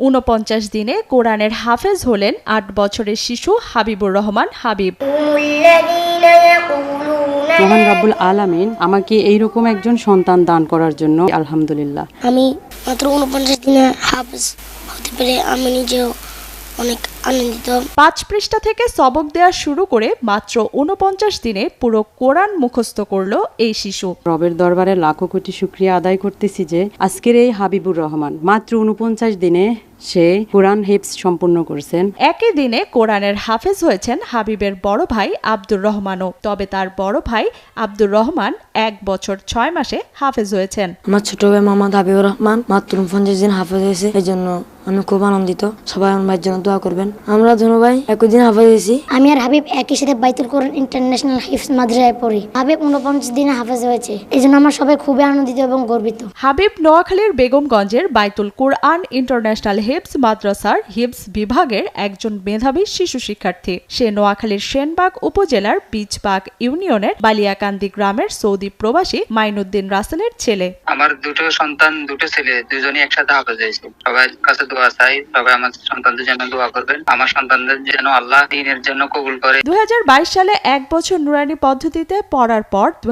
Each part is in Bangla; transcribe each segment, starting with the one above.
উনপঞ্চাশ দিনে কোরআনের হাফেজ হলেন আট বছরের শিশু হাবিবুর রহমান হাবিব। মহান রাব্বুল আলামিন আমাকে এইরকম একজন সন্তান দান করার জন্য আলহামদুলিল্লাহ। আমি মাত্র উনপঞ্চাশ দিনে হাফেজ হতে পেরে আমি নিজেও অনেক আনন্দিত। পাঁচ পৃষ্ঠা থেকে সবক দেওয়া শুরু করে মাত্র ঊনপঞ্চাশ দিনে পুরো কোরআন মুখস্থ করল এই শিশু। রবের দরবারে লাখো কোটি শুক্রিয়া আদায় করতেছি যে আজকের এই হাবিবুর রহমান মাত্র উনপঞ্চাশ দিনে সে কোরআন হিপস সম্পূর্ণ করছেন। একই দিনে কোরআনের হাফেজ হয়েছেন হাবিবের বড় ভাই আব্দুর রহমানও। তবে তার বড় ভাই আব্দুর রহমান এক বছর ছয় মাসে হাফেজ হয়েছেন। আমার ছোট ভাই মোহাম্মদ হাবিবুর রহমান মাত্র পঞ্চাশ দিন হাফেজ হয়েছে। এই জন্য আমি খুব আনন্দিত। সবাই আমার ভাইয়ের জন্য দোয়া করবেন। আমরা দুনো ভাই একই দিন হাফেজ হয়েছি। আমি আর হাবিব একই সাথে বাইতুল কোরআন ইন্টারন্যাশনাল হিফস মাদ্রাসায় পড়ি। হাবিব উনপঞ্চাশ দিনে হাফেজ হয়েছে। এই জন্য আমরা সবাই খুবই আনন্দিত এবং গর্বিত। হাবিব নোয়াখালীর বেগমগঞ্জের বাইতুল কোরআন ইন্টারন্যাশনাল হিবস মাদ্রাসার হিবস বিভাগের একজন মেধাবী শিশু শিক্ষার্থী। সে নোয়াখালীর সেনবাগ উপজেলার বীজবাগ ইউনিয়নের বালিয়াকান্দি গ্রামের সৌদি প্রবাসী মাইনুদ্দিন রাসেলের ছেলে। আমার দুটো সন্তান দুটো ছেলে দুজনই একসাথে হাফেজ হয়েছে। সবার কাছে দোয়া চাই সবাই আমার সন্তানদের জন্য দোয়া করবেন। আমার সন্তানদের যেন আল্লাহ দিনের জন্য কবুল করে। দু সালে এক বছর নুরানি পদ্ধতিতে পড়ার পর দু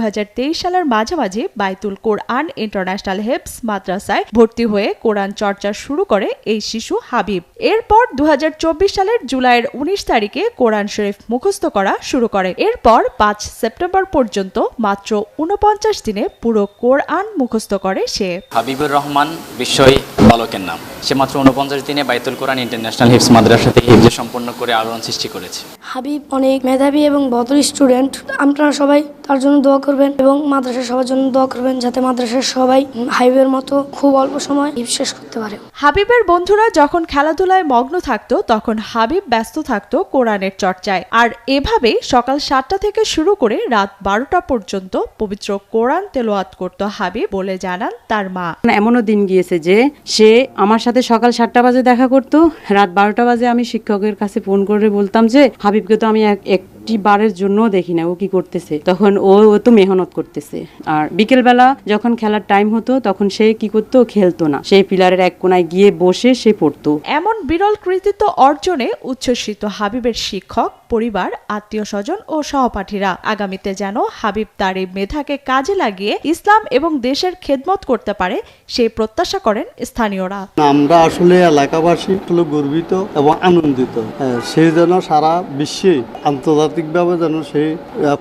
সালের মাঝামাঝি বাইতুল কোরআন ইন্টারন্যাশনাল হেপস মাদ্রাসায় ভর্তি হয়ে কোরআন চর্চা শুরু করে এই শিশু হাবিব। এরপর দু হাজার চব্বিশ সালের জুলাইয়ের উনিশ তারিখে কোরআন শরীফ মুখস্থ করা শুরু করে। এরপর পাঁচ সেপ্টেম্বর পর্যন্ত মাত্র উনপঞ্চাশ দিনে পুরো কোরআন মুখস্থ করে সে। হাবিবুর রহমান বিশ্বই বালকের নাম। সে মাত্র উনপঞ্চাশ দিনে বাইতুল কোরআন ইন্টারন্যাশনাল হিপস মাদ্রাসা থেকে হিফজ সম্পন্ন করে আলোড়ন সৃষ্টি করেছে। হাবিব অনেক মেধাবী এবং ভদ্র স্টুডেন্ট। আপনারা সবাই তার জন্য দোয়া করবেন এবং মাদ্রাসার সবার জন্য দোয়া করবেন যাতে মাদ্রাসার সবাই হাবিবের মতো খুব অল্প সময় শেষ করতে পারে। হাবিবের বন্ধুরা যখন খেলাধুলায় মগ্ন থাকতো তখন হাবিব ব্যস্ত থাকতো কোরআনের চর্চায়। আর এভাবে সকাল সাতটা থেকে শুরু করে রাত বারোটা পর্যন্ত পবিত্র কোরআন তেলোয়াত করত হাবিব বলে জানান তার মা। এমনও দিন গিয়েছে যে সে আমার সাথে সকাল সাতটা বাজে দেখা করতো রাত বারোটা বাজে আমি শিক্ষকের কাছে ফোন করে বলতাম যে হাবিবকে তো আমি এক- একটি বারের জন্য দেখি না ও কি করতেছে। তখন ও ও তো মেহনত করতেছে। আর বিকেলবেলা যখন খেলার টাইম হতো তখন সে কি করতো? খেলতো না। সেই পিলারের এক কোনায় গিয়ে বসে সে পড়তো। এমন বিরল কৃতিত্ব অর্জনে উচ্ছ্বসিত হাবিবের শিক্ষক পরিবার আত্মীয় স্বজন ও সহপাঠীরা। আগামীতে যেন হাবিব তার এই মেধাকে কাজে লাগিয়ে ইসলাম এবং দেশের খেদমত করতে পারে সেই প্রত্যাশা করেন স্থানীয়রা। আমরা আসলে এলাকাবাসী গর্বিত এবং আনন্দিত। হ্যাঁ, সে যেন সারা বিশ্বে আন্তর্জাতিকভাবে যেন সে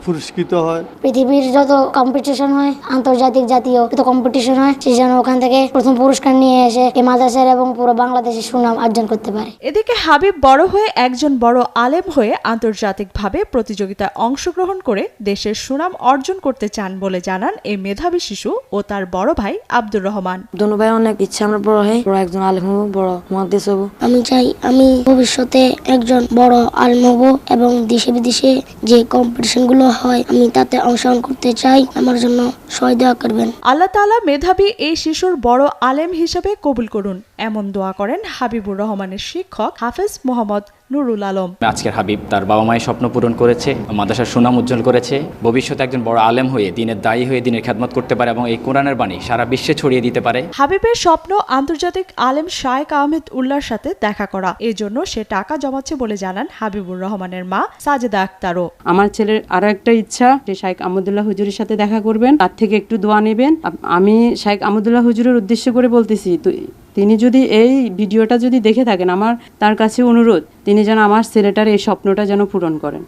পুরস্কৃত হয়। পৃথিবীর যত কম্পিটিশন হয় আন্তর্জাতিক জাতীয় যত কম্পিটিশন হয় সে যেন ওখান থেকে প্রথম পুরস্কার নিয়ে এসে এই মাদ্রাসার এবং পুরো বাংলাদেশের সুনাম অর্জন করতে পারে। এদিকে হাবিব বড় হয়ে একজন বড় আলেম হয়ে আন্তর্জাতিকভাবে প্রতিযোগিতায় অংশগ্রহণ করে দেশের সুনাম অর্জন করতে চান বলে জানান এই মেধাবী শিশু ও তার বড় ভাই আব্দুর রহমান। দুনো ভাই অনেক ইচ্ছা আমরা বড় হই বড় একজন আলেম হব বড় মহাদেশ হব। আমি চাই আমি ভবিষ্যতে একজন বড় আলম হব এবং দেশে বিদেশে যে কম্পিটিশনগুলো হয়, আমি তাতে অংশগ্রহণ করতে চাই, আমার জন্য সহায় দোয়া করবেন। আল্লাহ তালা মেধাবী এই শিশুর বড় আলেম হিসেবে কবুল করুন। এমন দোয়া করেন হাবিবুর রহমানের শিক্ষক হাফেজ মোহাম্মদ নুরুল আলম। আজকের হাবিব তার বাবা মায়ের স্বপ্ন পূরণ করেছে মাদ্রাসার সুনাম উজ্জ্বল করেছে ভবিষ্যতে একজন বড় আলেম হয়ে দিনের দায়ী হয়ে দিনের খেদমত করতে পারে এবং এই কোরআনের বাণী সারা বিশ্বে ছড়িয়ে দিতে পারে। হাবিবের স্বপ্ন আন্তর্জাতিক আলেম শায়েক আহমেদ উল্লাহর সাথে দেখা করা এজন্য সে টাকা জমাচ্ছে বলে জানান হাবিবুর রহমানের মা সাজেদা আক্তারও আমার ছেলের আরও একটা ইচ্ছা যে শাইখ আমদুল্লাহ হুজুরের সাথে দেখা করবেন তার থেকে একটু দোয়া নেবেন। আমি শাইখ আমদুল্লাহ হুজুরের উদ্দেশ্য করে বলতেছি তো তিনি যদি এই ভিডিওটা যদি দেখে থাকেন, আমার তার কাছে অনুরোধ, তিনি যেন আমার ছেলেটার এই স্বপ্নটা যেন পূরণ করেন।